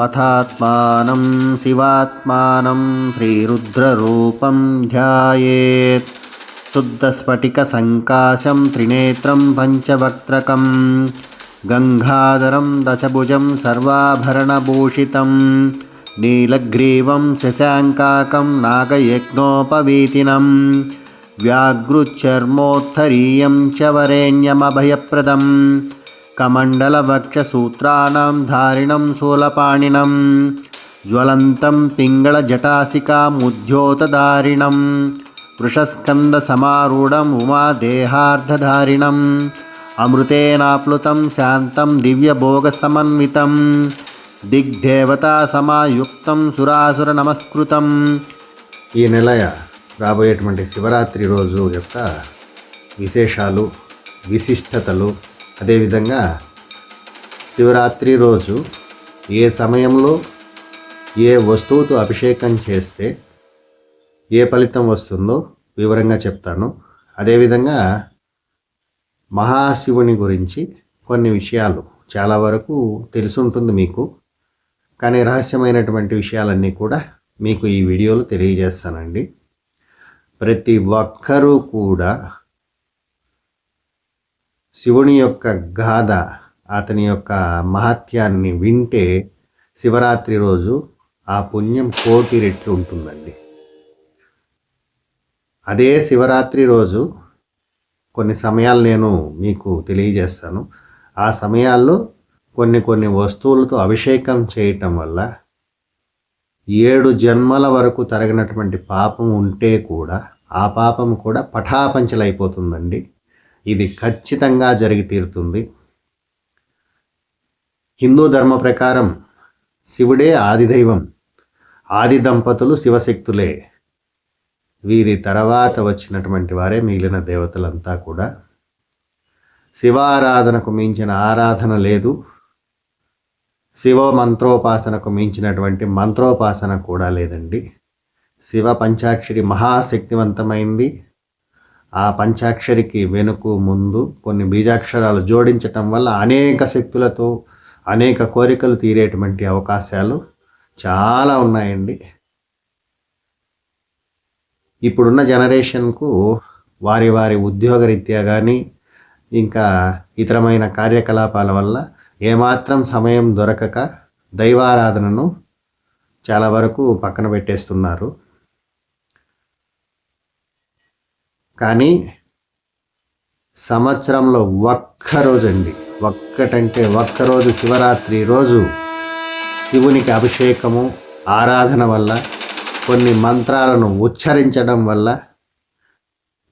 मथात्मानं शिवात्मानं श्रीरुद्ररूपं ध्यायेत् शुद्धस्फटिकसङ्काशं त्रिनेत्रं पञ्चवक्त्रकं गङ्गाधरं दशभुजं सर्वाभरणभूषितं नीलग्रीवं शशाङ्काकं नागयज्ञोपवीतिनं व्याघ्रुचर्मोत्थरीयं च वरेण्यमभयप्रदम् कमण्डलवक्षसूत्राणां धारिणं शूलपाणिनं ज्वलन्तं पिङ्गळजटासिकामुद्योतधारिणं वृषस्कन्दसमारूढम् उमादेहार्धधारिणम् अमृतेनाप्लुतं शान्तं दिव्यभोगसमन्वितं దిగ్దేవతాసమాయుక్తం సురాసుర నమస్కృతం ఈ నెల రాబోయేటువంటి శివరాత్రి రోజు యొక్క విశేషాలు విశిష్టతలు అదేవిధంగా శివరాత్రి రోజు ఏ సమయంలో ఏ వస్తువుతో అభిషేకం చేస్తే ఏ ఫలితం వస్తుందో వివరంగా చెప్తాను. అదేవిధంగా మహాశివుని గురించి కొన్ని విషయాలు చాలా వరకు తెలుసుంటుంది మీకు. కానీ రహస్యమైనటువంటి విషయాలన్నీ కూడా మీకు ఈ వీడియోలో తెలియజేస్తానండి. ప్రతి ఒక్కరూ కూడా శివుని యొక్క గాథ అతని యొక్క మహత్యాన్ని వింటే శివరాత్రి రోజు ఆ పుణ్యం కోటి రెట్లు ఉంటుందండి. అదే శివరాత్రి రోజు కొన్ని సమయాలు నేను మీకు తెలియజేస్తాను. ఆ సమయాల్లో కొన్ని కొన్ని వస్తువులతో అభిషేకం చేయటం వల్ల ఏడు జన్మల వరకు తరగినటువంటి పాపం ఉంటే కూడా ఆ పాపం కూడా పటాపంచలైపోతుందండి. ఇది ఖచ్చితంగా జరిగి తీరుతుంది. హిందూ ధర్మ ప్రకారం శివుడే ఆదిదైవం ఆది దంపతులు శివశక్తులే. వీరి తర్వాత వచ్చినటువంటి వారే మిగిలిన దేవతలంతా కూడా. శివారాధనకు మించిన ఆరాధన లేదు. శివ మంత్రోపాసనకు మించినటువంటి మంత్రోపాసన కూడా లేదండి. శివ పంచాక్షరి మహాశక్తివంతమైంది. ఆ పంచాక్షరికి వెనుక ముందు కొన్ని బీజాక్షరాలు జోడించటం వల్ల అనేక శక్తులతో అనేక కోరికలు తీరేటువంటి అవకాశాలు చాలా ఉన్నాయండి. ఇప్పుడున్న జనరేషన్కు వారి వారి ఉద్యోగరీత్యా కానీ ఇంకా ఇతరమైన కార్యకలాపాల వల్ల ఏమాత్రం సమయం దొరకక దైవారాధనను చాలా వరకు పక్కన పెట్టేస్తున్నారు. కానీ సంవత్సరంలో ఒక్కరోజండి. ఒక్కటంటే ఒక్కరోజు శివరాత్రి రోజు శివునికి అభిషేకము ఆరాధన వల్ల కొన్ని మంత్రాలను ఉచ్చరించడం వల్ల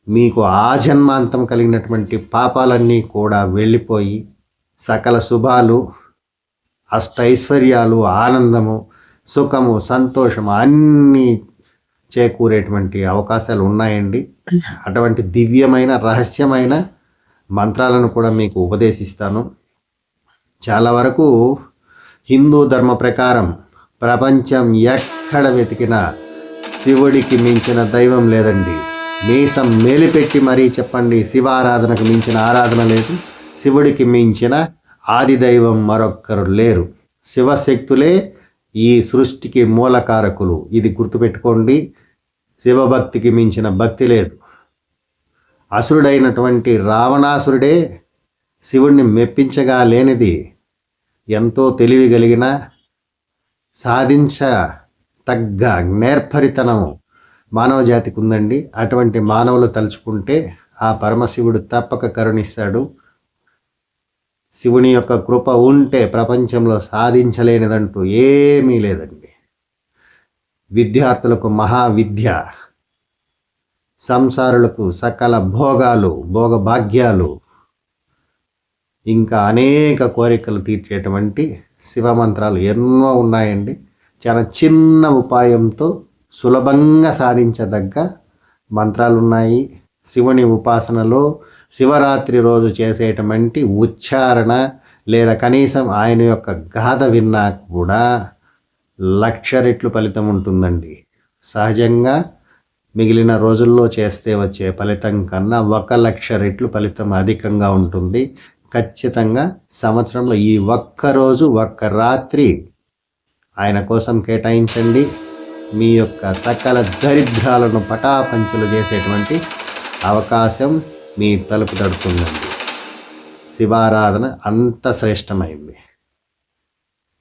మీకు ఆజన్మాంతం కలిగినటువంటి పాపాలన్నీ కూడా వెళ్ళిపోయి సకల శుభాలు అష్టైశ్వర్యాలు ఆనందము సుఖము సంతోషము అన్నీ చేకూరేటువంటి అవకాశాలు ఉన్నాయండి. అటువంటి దివ్యమైన రహస్యమైన మంత్రాలను కూడా మీకు ఉపదేశిస్తాను. చాలా వరకు హిందూ ధర్మ ప్రకారం ప్రపంచం ఎక్కడ వెతికినా శివుడికి మించిన దైవం లేదండి. మీసం మేలిపెట్టి మరీ చెప్పండి శివారాధనకు మించిన ఆరాధన లేదు. శివుడికి మించిన ఆది దైవం మరొక్కరు లేరు. శివశక్తులే ఈ సృష్టికి మూలకారకులు. ఇది గుర్తుపెట్టుకోండి. శివభక్తికి మించిన భక్తి లేదు. అసురుడైనటువంటి రావణాసురుడే శివుణ్ణి మెప్పించగా లేనిది ఎంతో తెలివి కలిగిన సాధించ తగ్గ నేర్పరితనం మానవ జాతికి ఉందండి. అటువంటి మానవులు తలుచుకుంటే ఆ పరమశివుడు తప్పక కరుణిస్తాడు. శివుని యొక్క కృప ఉంటే ప్రపంచంలో సాధించలేనిదంటూ ఏమీ లేదండి. విద్యార్థులకు మహావిద్య సంసారులకు సకల భోగాలు భోగభాగ్యాలు ఇంకా అనేక కోరికలు తీర్చేటువంటి శివమంత్రాలు ఎన్నో ఉన్నాయండి. చాలా చిన్న ఉపాయంతో సులభంగా సాధించదగ్గ మంత్రాలు ఉన్నాయి శివుని ఉపాసనలో శివరాత్రి రోజు చేసేటువంటి ఉచ్చారణ లేదా కనీసం ఆయన యొక్క గాథ విన్నా కూడా లక్ష రెట్లు ఫలితం ఉంటుందండి. సహజంగా మిగిలిన రోజుల్లో చేస్తే వచ్చే ఫలితం కన్నా ఒక లక్ష రెట్లు ఫలితం అధికంగా ఉంటుంది. ఖచ్చితంగా సంవత్సరంలో ఈ ఒక్క రోజు ఒక్క రాత్రి ఆయన కోసం కేటాయించండి. మీ యొక్క సకల దరిద్రాలను పటాపంచులు చేసేటువంటి అవకాశం మీ తలుపు తడుతుందండి. శివారాధన అంత శ్రేష్టమైంది.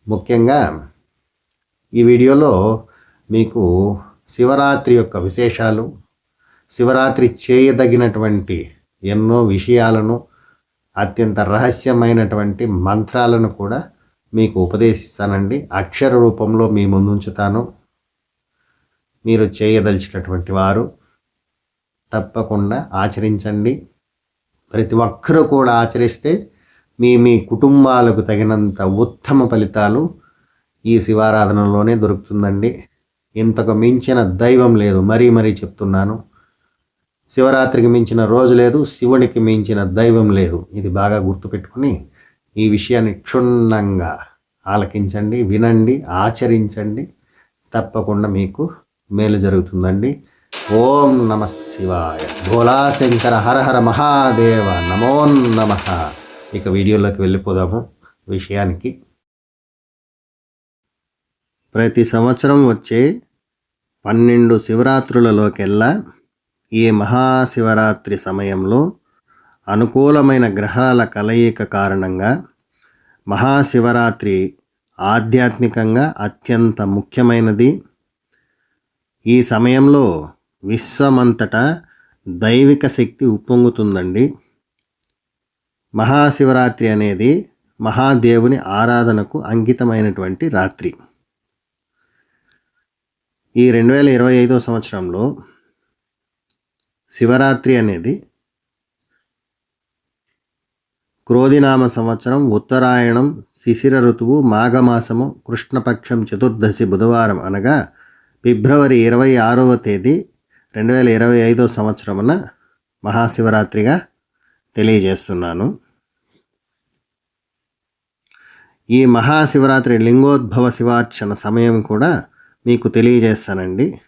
ముఖ్యంగా ఈ వీడియోలో మీకు శివరాత్రి యొక్క విశేషాలు శివరాత్రి చేయదగినటువంటి ఎన్నో విషయాలను అత్యంత రహస్యమైనటువంటి మంత్రాలను కూడా మీకు ఉపదేశిస్తానండి. అక్షర రూపంలో మీ ముందుంచుతాను. మీరు చేయదలిచినటువంటి వారు తప్పకుండా ఆచరించండి. ప్రతి ఒక్కరూ కూడా ఆచరిస్తే మీ మీ కుటుంబాలకు తగినంత ఉత్తమ ఫలితాలు ఈ శివారాధనలోనే దొరుకుతుందండి. ఇంతకు మించిన దైవం లేదు. మరీ మరీ చెప్తున్నాను. శివరాత్రికి మించిన రోజు లేదు. శివునికి మించిన దైవం లేదు. ఇది బాగా గుర్తుపెట్టుకుని ఈ విషయాన్ని క్షుణ్ణంగా ఆలకించండి వినండి ఆచరించండి. తప్పకుండా మీకు మేలు జరుగుతుందండి. ఓం నమ శివాయ. భోలా శంకర హర హర మహాదేవ నమో నమ. ఇక వీడియోలోకి వెళ్ళిపోదాము. విషయానికి ప్రతి సంవత్సరం వచ్చే పన్నెండు శివరాత్రులలోకెల్లా ఈ మహాశివరాత్రి సమయంలో అనుకూలమైన గ్రహాల కలయిక కారణంగా మహాశివరాత్రి ఆధ్యాత్మికంగా అత్యంత ముఖ్యమైనది. ఈ సమయంలో విశ్వమంతటా దైవిక శక్తి ఉప్పొంగుతుందండి. మహాశివరాత్రి అనేది మహాదేవుని ఆరాధనకు అంకితమైనటువంటి రాత్రి. ఈ రెండు వేల ఇరవై ఐదో సంవత్సరంలో శివరాత్రి అనేది క్రోధినామ సంవత్సరం ఉత్తరాయణం శిశిర ఋతువు మాఘమాసము కృష్ణపక్షం చతుర్దశి బుధవారం అనగా ఫిబ్రవరి ఇరవై ఆరవ తేదీ రెండు వేల ఇరవై ఐదో సంవత్సరమున మహాశివరాత్రిగా తెలియజేస్తున్నాను. ఈ మహాశివరాత్రి లింగోద్భవ శివార్చన సమయం కూడా మీకు తెలియజేస్తానండి.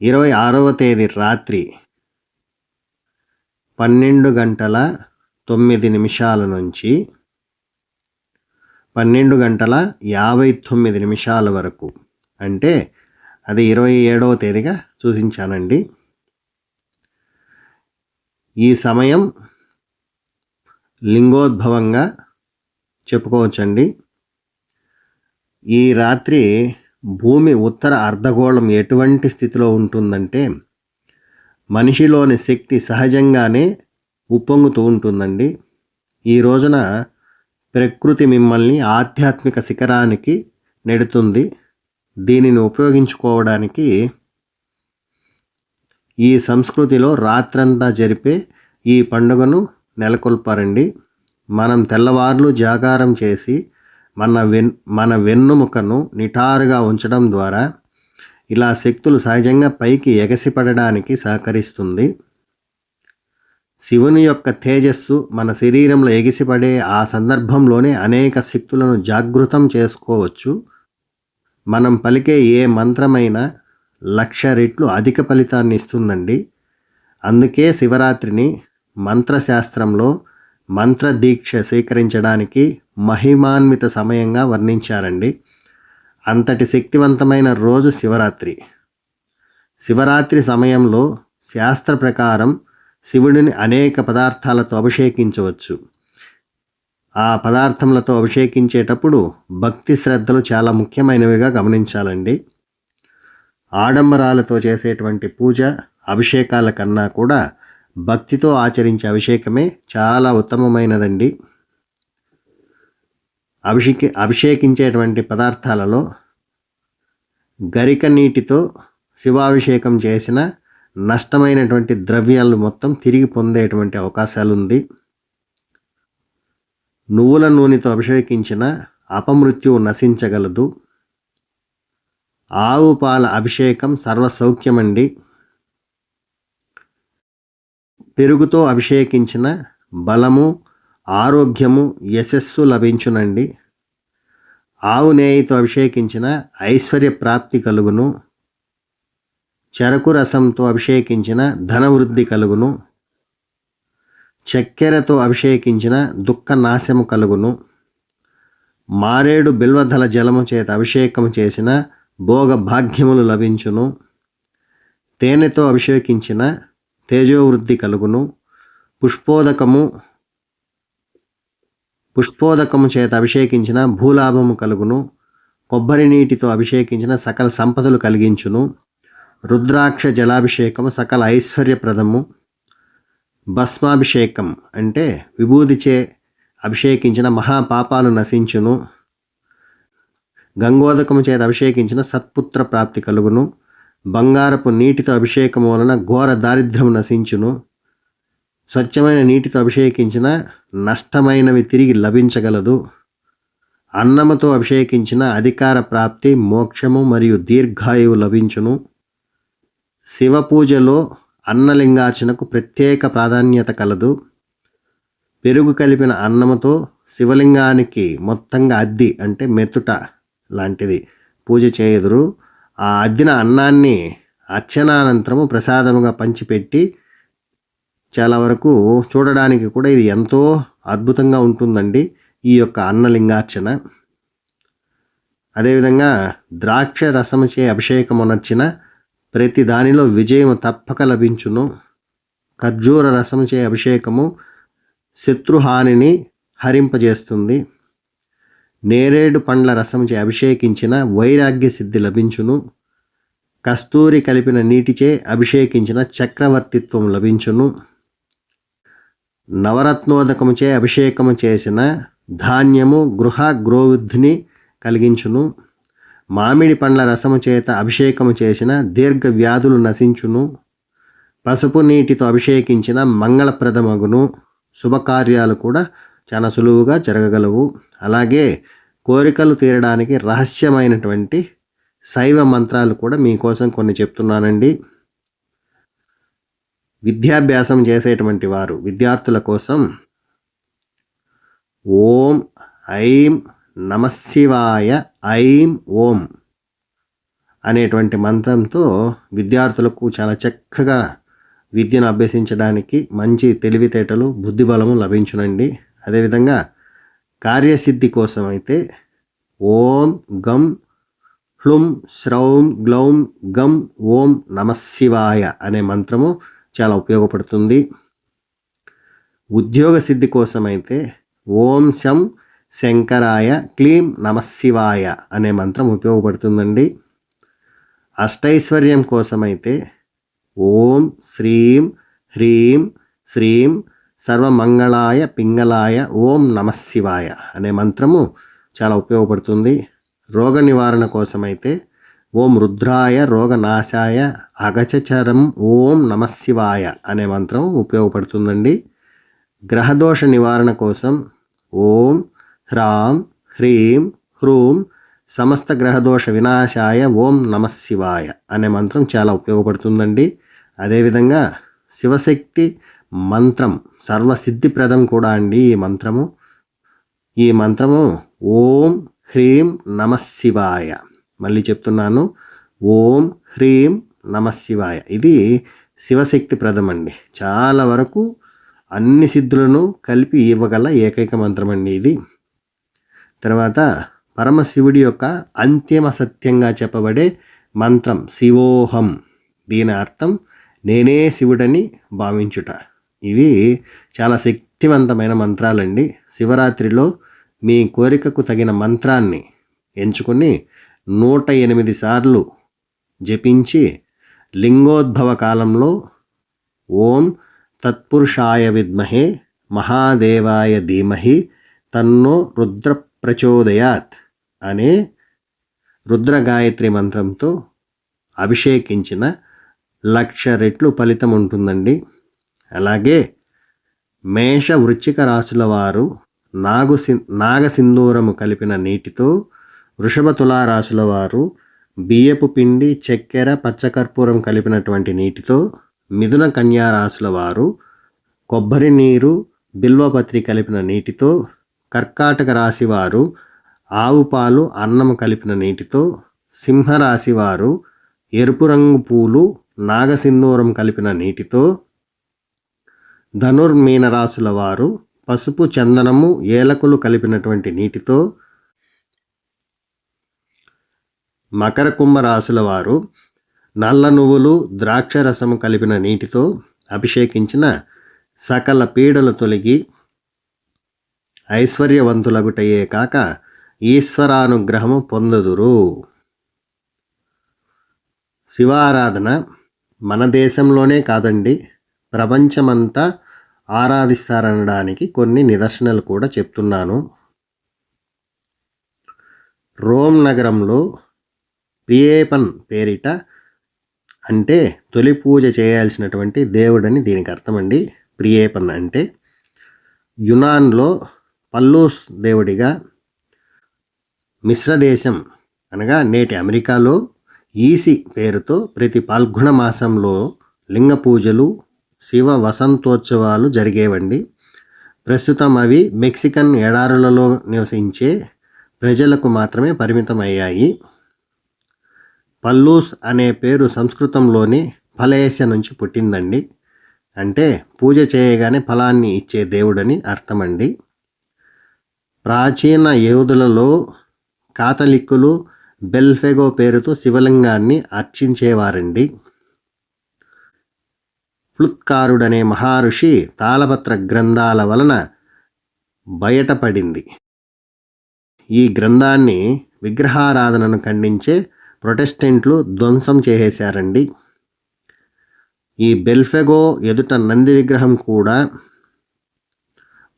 ఇరవై ఆరవ తేదీ రాత్రి పన్నెండు గంటల తొమ్మిది నిమిషాల నుంచి పన్నెండు గంటల యాభై తొమ్మిది నిమిషాల వరకు. అంటే అది ఇరవై ఏడవ తేదీగా సూచించానండి ఈ సమయం లింగోద్భవంగా చెప్పుకోవచ్చండి. ఈ రాత్రి భూమి ఉత్తర అర్ధగోళం ఎటువంటి స్థితిలో ఉంటుందంటే మనిషిలోని శక్తి సహజంగానే ఉప్పొంగుతూ ఉంటుందండి. ఈ రోజున ప్రకృతి మిమ్మల్ని ఆధ్యాత్మిక శిఖరానికి నెడుతుంది. దీనిని ఉపయోగించుకోవడానికి ఈ సంస్కృతిలో రాత్రంతా జరిపే ఈ పండుగను నెలకొల్పారండి. మనం తెల్లవార్లు జాగారం చేసి మన వెన్ మన వెన్నుముకను నిటారుగా ఉంచడం ద్వారా ఇలా శక్తులు సహజంగా పైకి ఎగసిపడడానికి సహకరిస్తుంది. శివుని యొక్క తేజస్సు మన శరీరంలో ఎగిసిపడే ఆ సందర్భంలోనే అనేక శక్తులను జాగృతం చేసుకోవచ్చు. మనం పలికే ఏ మంత్రమైనా లక్ష రెట్లు అధిక ఫలితాన్ని ఇస్తుందండి. అందుకే శివరాత్రిని మంత్రశాస్త్రంలో మంత్రదీక్ష స్వీకరించడానికి మహిమాన్విత సమయంగా వర్ణించారండి. అంతటి శక్తివంతమైన రోజు శివరాత్రి. శివరాత్రి సమయంలో శాస్త్ర ప్రకారం శివుడిని అనేక పదార్థాలతో అభిషేకించవచ్చు. ఆ పదార్థములతో అభిషేకించేటప్పుడు భక్తి శ్రద్ధలు చాలా ముఖ్యమైనవిగా గమనించాలండి. ఆడంబరాలతో చేసేటువంటి పూజ అభిషేకాల కన్నా కూడా భక్తితో ఆచరించే అభిషేకమే చాలా ఉత్తమమైనదండి. అభిషేకి అభిషేకించేటువంటి పదార్థాలలో గరిక నీటితో శివాభిషేకం చేసిన నష్టమైనటువంటి ద్రవ్యాలు మొత్తం తిరిగి పొందేటువంటి అవకాశాలు ఉంది నువ్వుల నూనెతో అభిషేకించిన అపమృత్యువు నశించగలదు. ఆవు పాల అభిషేకం సర్వసౌఖ్యమండి. పెరుగుతో అభిషేకించిన బలము ఆరోగ్యము యశస్సు లభించునండి. ఆవు నేయితో అభిషేకించిన ఐశ్వర్య ప్రాప్తి కలుగును. చెరకు రసంతో అభిషేకించిన ధనవృద్ధి కలుగును. చక్కెరతో అభిషేకించిన దుఃఖ నాశము కలుగును. మారేడు బిల్వదల జలము చేత అభిషేకము చేసిన భోగ భాగ్యములు లభించును. తేనెతో అభిషేకించిన తేజోవృద్ధి కలుగును. పుష్పోదకము పుష్పోదకము చేత అభిషేకించిన భూలాభము కలుగును. కొబ్బరి నీటితో అభిషేకించిన సకల సంపదలు కలిగించును. రుద్రాక్ష జలాభిషేకము సకల ఐశ్వర్యప్రదము. భస్మాభిషేకం అంటే విభూతిచే అభిషేకించిన మహాపాపాలు నశించును. గంగోదకము చేత అభిషేకించిన సత్పుత్ర ప్రాప్తి కలుగును. బంగారపు నీటితో అభిషేకము వలన ఘోర దారిద్ర్యము నశించును. స్వచ్ఛమైన నీటితో అభిషేకించిన నష్టమైనవి తిరిగి లభించగలదు. అన్నముతో అభిషేకించిన అధికార ప్రాప్తి మోక్షము మరియు దీర్ఘాయువు లభించును. శివ పూజలో అన్నలింగార్చనకు ప్రత్యేక ప్రాధాన్యత కలదు. పెరుగు కలిపిన అన్నముతో శివలింగానికి మొత్తంగా అద్ది అంటే మెతుట లాంటిది పూజ చేయుదురు. ఆ అద్దిన అన్నాన్ని అర్చనానంతరము ప్రసాదముగా పంచిపెట్టి చాలా వరకు చూడడానికి కూడా ఇది ఎంతో అద్భుతంగా ఉంటుందండి ఈ యొక్క అన్నలింగార్చన. అదేవిధంగా ద్రాక్ష రసముచే అభిషేకమునర్చిన ప్రతి దానిలో విజయం తప్పక లభించును. ఖర్జూర రసముచే అభిషేకము శత్రుహానిని హరింపజేస్తుంది. నేరేడు పండ్ల రసముచే అభిషేకించిన వైరాగ్య సిద్ధి లభించును. కస్తూరి కలిపిన నీటిచే అభిషేకించిన చక్రవర్తిత్వం లభించును. నవరత్నోదకముచే అభిషేకము చేసిన ధాన్యము గృహ గ్రోవృద్ధిని కలిగించును. మామిడి పండ్ల రసము చేత అభిషేకము చేసిన దీర్ఘ వ్యాధులు నశించును. పసుపు నీటితో అభిషేకించిన మంగళప్రదమగును. శుభకార్యాలు కూడా చాలా సులువుగా జరగగలవు. అలాగే కోరికలు తీరడానికి రహస్యమైనటువంటి శైవ మంత్రాలు కూడా మీకోసం కొన్ని చెప్తున్నానండి. విద్యాభ్యాసం చేసేటువంటి వారు విద్యార్థుల కోసం ఓం ఐం నమశివాయ ఐం ఓం అనేటువంటి మంత్రంతో విద్యార్థులకు చాలా చక్కగా విద్యను అభ్యసించడానికి మంచి తెలివితేటలు బుద్ధిబలము లభించునండి. అదేవిధంగా కార్యసిద్ధి కోసం అయితే ఓం గం హ్లుం శ్రౌం గ్లౌం గం ఓం నమశివాయ అనే మంత్రము చాలా ఉపయోగపడుతుంది. ఉద్యోగ సిద్ధి కోసమైతే ఓం శం శంకరాయ క్లీం నమశివాయ అనే మంత్రం ఉపయోగపడుతుందండి. అష్టైశ్వర్యం కోసమైతే ఓం శ్రీం హ్రీం శ్రీం సర్వమంగళాయ పింగళాయ ఓం నమశివాయ అనే మంత్రము చాలా ఉపయోగపడుతుంది. రోగ నివారణ కోసమైతే ఓం రుద్రాయ రోగనాశాయ అగచచరం ఓం నమశివాయ అనే మంత్రం ఉపయోగపడుతుందండి. గ్రహదోష నివారణ కోసం ఓం హ్రాం హ్రీం హ్రూం సమస్త గ్రహదోష వినాశాయ ఓం నమశివాయ అనే మంత్రం చాలా ఉపయోగపడుతుందండి. అదేవిధంగా శివశక్తి మంత్రం సర్వసిద్ధిప్రదం కూడా అండి ఈ మంత్రము. ఈ మంత్రము ఓం హ్రీం నమశివాయ మళ్ళీ చెప్తున్నాను ఓం హ్రీం నమశివాయ ఇది శివశక్తి ప్రదం అండి చాలా వరకు అన్ని సిద్ధులను కలిపి ఇవ్వగల ఏకైక మంత్రం అండి ఇది. తర్వాత పరమశివుడి యొక్క అంతిమ సత్యంగా చెప్పబడే మంత్రం శివోహం. దీని అర్థం నేనే శివుడని భావించుట. ఇవి చాలా శక్తివంతమైన మంత్రాలండి. శివరాత్రిలో మీ కోరికకు తగిన మంత్రాన్ని ఎంచుకొని నూట ఎనిమిది సార్లు జపించి లింగోద్భవ కాలంలో ఓం తత్పురుషాయ విద్మహే మహాదేవాయ ధీమహి తన్నో రుద్ర ప్రచోదయాత్ అనే రుద్ర గాయత్రి మంత్రంతో అభిషేకించిన లక్ష రెట్లు ఫలితం ఉంటుందండి. అలాగే మేష వృచ్చిక రాశుల వారు నాగు నాగసింధూరము కలిపిన నీటితో వృషభ తులారాశుల వారు బియ్యపు పిండి చక్కెర పచ్చకర్పూరం కలిపినటువంటి నీటితో మిథున కన్యా రాశుల వారు కొబ్బరి నీరు బిల్వపత్రి కలిపిన నీటితో కర్కాటక రాశివారు ఆవు పాలు అన్నము కలిపిన నీటితో సింహరాశివారు ఎరుపు రంగు పూలు నాగసింధూరం కలిపిన నీటితో ధనుర్మీన రాశుల వారు పసుపు చందనము ఏలకులు కలిపినటువంటి నీటితో మకర కుంభ రాశుల వారు నల్ల నువ్వులు ద్రాక్ష రసము కలిపిన నీటితో అభిషేకించిన సకల పీడలు తొలగి ఐశ్వర్యవంతులగుటయే కాక ఈశ్వరానుగ్రహము పొందుదురు. శివారాధన మన దేశంలోనే కాదండి ప్రపంచమంతా ఆరాధిస్తారనడానికి కొన్ని నిదర్శనలు కూడా చెప్తున్నాను. రోమ్ నగరంలో ప్రియేపన్ పేరిట అంటే తొలి పూజ చేయాల్సినటువంటి దేవుడని దీనికి అర్థమండి. ప్రియేపన్ అంటే యునాన్లో పల్లూస్ దేవుడిగా మిశ్రదేశం అనగా నేటి అమెరికాలో ఈసి పేరుతో ప్రతి పాల్గొన మాసంలో లింగ పూజలు శివ వసంతోత్సవాలు జరిగేవండి. ప్రస్తుతం అవి మెక్సికన్ ఎడారులలో నివసించే ప్రజలకు మాత్రమే పరిమితమయ్యాయి. పల్లూస్ అనే పేరు సంస్కృతంలోని ఫలేశ నుంచి పుట్టిందండి. అంటే పూజ చేయగానే ఫలాన్ని ఇచ్చే దేవుడని అర్థమండి. ప్రాచీన యోధులలో కాథలిక్కులు బెల్ఫెగో పేరుతో శివలింగాన్ని అర్చించేవారండి. ఫ్లుత్కారుడనే మహర్షి తాళపత్ర గ్రంథాల వలన బయటపడింది. ఈ గ్రంథాన్ని విగ్రహారాధనను ఖండించే ప్రొటెస్టెంట్లు ధ్వంసం చేసేశారండి. ఈ బెల్ఫెగో ఎదుట నంది విగ్రహం కూడా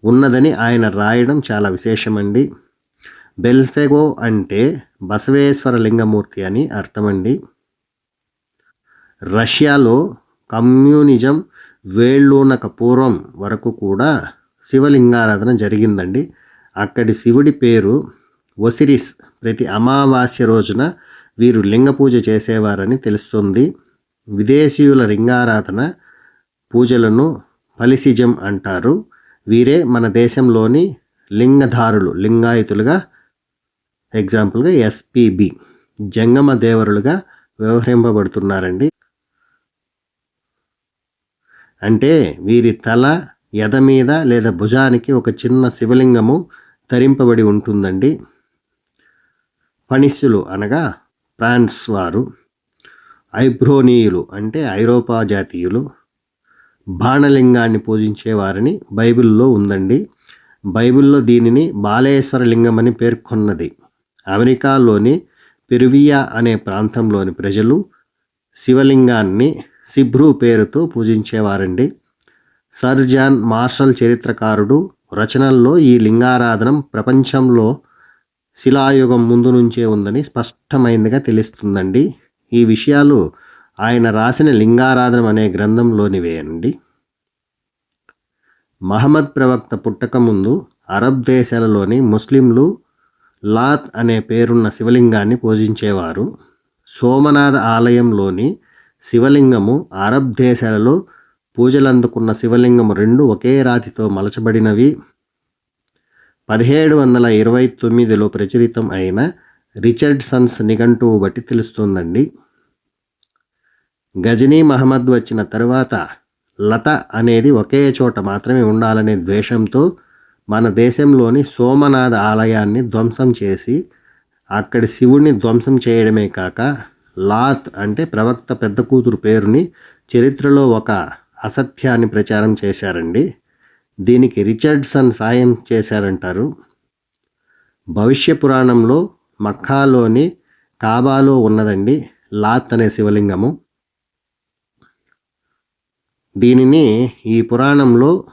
ఉన్నదని ఆయన రాయడం చాలా విశేషమండి. బెల్ఫెగో అంటే బసవేశ్వర లింగమూర్తి అని అర్థమండి. రష్యాలో కమ్యూనిజం వేళ్ళూనక పూర్వం వరకు కూడా శివలింగారాధన జరిగిందండి. అక్కడి శివుడి పేరు ఒసిరిస్ ప్రతి అమావాస్య రోజున వీరు లింగ పూజ చేసేవారని తెలుస్తుంది. విదేశీయుల లింగారాధన పూజలను ఫలిసిజం అంటారు. వీరే మన దేశంలోని లింగధారులు లింగాయతులుగా ఎగ్జాంపుల్గా ఎస్పిబి జంగమ దేవరులుగా వ్యవహరింపబడుతున్నారండి. అంటే వీరి తల ఎద మీద లేదా భుజానికి ఒక చిన్న శివలింగము ధరింపబడి ఉంటుందండి. ఫణిస్సులు అనగా ఫ్రాన్స్ వారు ఐబ్రోనీయులు అంటే ఐరోపా జాతీయులు బాణలింగాన్ని పూజించేవారని బైబిల్లో ఉందండి. బైబిల్లో దీనిని బాలేశ్వర లింగం అని పేర్కొన్నది. అమెరికాలోని పెరువియా అనే ప్రాంతంలోని ప్రజలు శివలింగాన్ని సిబ్రూ పేరుతో పూజించేవారండి. సర్ జాన్ మార్షల్ చరిత్రకారుడు రచనల్లో ఈ లింగారాధనం ప్రపంచంలో శిలాయుగం ముందు నుంచే ఉందని స్పష్టమైందిగా తెలుస్తుందండి. ఈ విషయాలు ఆయన రాసిన లింగారాధనం అనే గ్రంథంలోనివేయండి మహమ్మద్ ప్రవక్త పుట్టక ముందు అరబ్ దేశాలలోని ముస్లింలు లాత్ అనే పేరున్న శివలింగాన్ని పూజించేవారు. సోమనాథ ఆలయంలోని శివలింగము అరబ్ దేశాలలో పూజలందుకున్న శివలింగము రెండు ఒకే రాతితో మలచబడినవి. పదిహేడు వందల ఇరవై తొమ్మిదిలో ప్రచురితం అయిన రిచర్డ్ సన్స్ నిఘంటువు బట్టి తెలుస్తుందండి. గజనీ మహమ్మద్ వచ్చిన తరువాత లత అనేది ఒకే చోట మాత్రమే ఉండాలనే ద్వేషంతో మన దేశంలోని సోమనాథ ఆలయాన్ని ధ్వంసం చేసి అక్కడి శివుణ్ణి ధ్వంసం చేయడమే కాక లాత్ అంటే ప్రవక్త పెద్ద కూతురు పేరుని చరిత్రలో ఒక అసత్యాన్ని ప్రచారం చేశారండి. దీనికి రిచర్డ్సన్ సాయం చేశారంటారు. భవిష్య పురాణంలో మక్కాలోని కాబాలో ఉన్నదండి లాత్ అనే శివలింగము. దీనిని ఈ పురాణంలో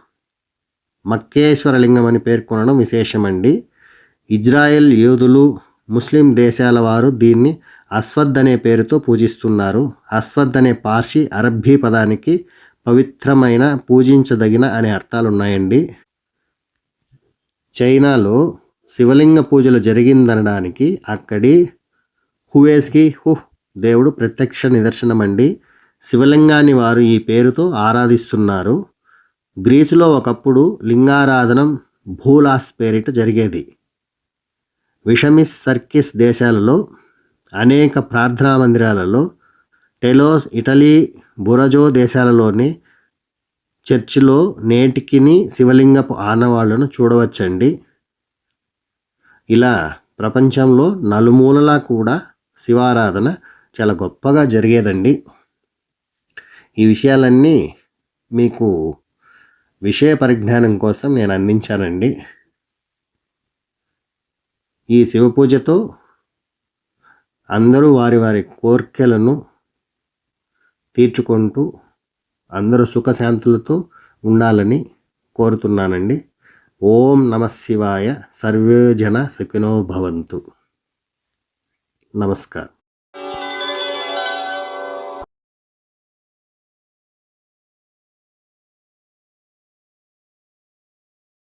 మక్కేశ్వరలింగం అని పేర్కొనడం విశేషమండి. ఇజ్రాయెల్ యోధులు ముస్లిం దేశాల వారు దీన్ని అస్వద్ అనే పేరుతో పూజిస్తున్నారు. అస్వద్ అనే పార్సి అరబ్బీ పదానికి పవిత్రమైన పూజించదగిన అనే అర్థాలు ఉన్నాయండి చైనాలో శివలింగ పూజలు జరిగిందనడానికి అక్కడి హువేస్కి హుహ్ దేవుడు ప్రత్యక్ష నిదర్శనమండి. శివలింగాన్ని వారు ఈ పేరుతో ఆరాధిస్తున్నారు. గ్రీసులో ఒకప్పుడు లింగారాధనం భూలాస్ పేరిట జరిగేది. విషమిస్ సర్కిస్ దేశాలలో అనేక ప్రార్థనా మందిరాలలో టెలోస్ ఇటలీ బురజో దేశాలలోని చర్చిలో నేటికిని శివలింగపు ఆనవాళ్ళను చూడవచ్చండి. ఇలా ప్రపంచంలో నలుమూలలా కూడా శివారాధన చాలా గొప్పగా జరిగేదండి. ఈ విషయాలన్నీ మీకు విషయ పరిజ్ఞానం కోసం నేను అందించానండి. ఈ శివ పూజతో అందరూ వారి వారి కోర్కెలను తీర్చుకుంటూ అందరూ సుఖశాంతులతో ఉండాలని కోరుతున్నానండి. ఓం నమ శివాయ. సర్వే జన సుఖినో భవంతు. నమస్కారం.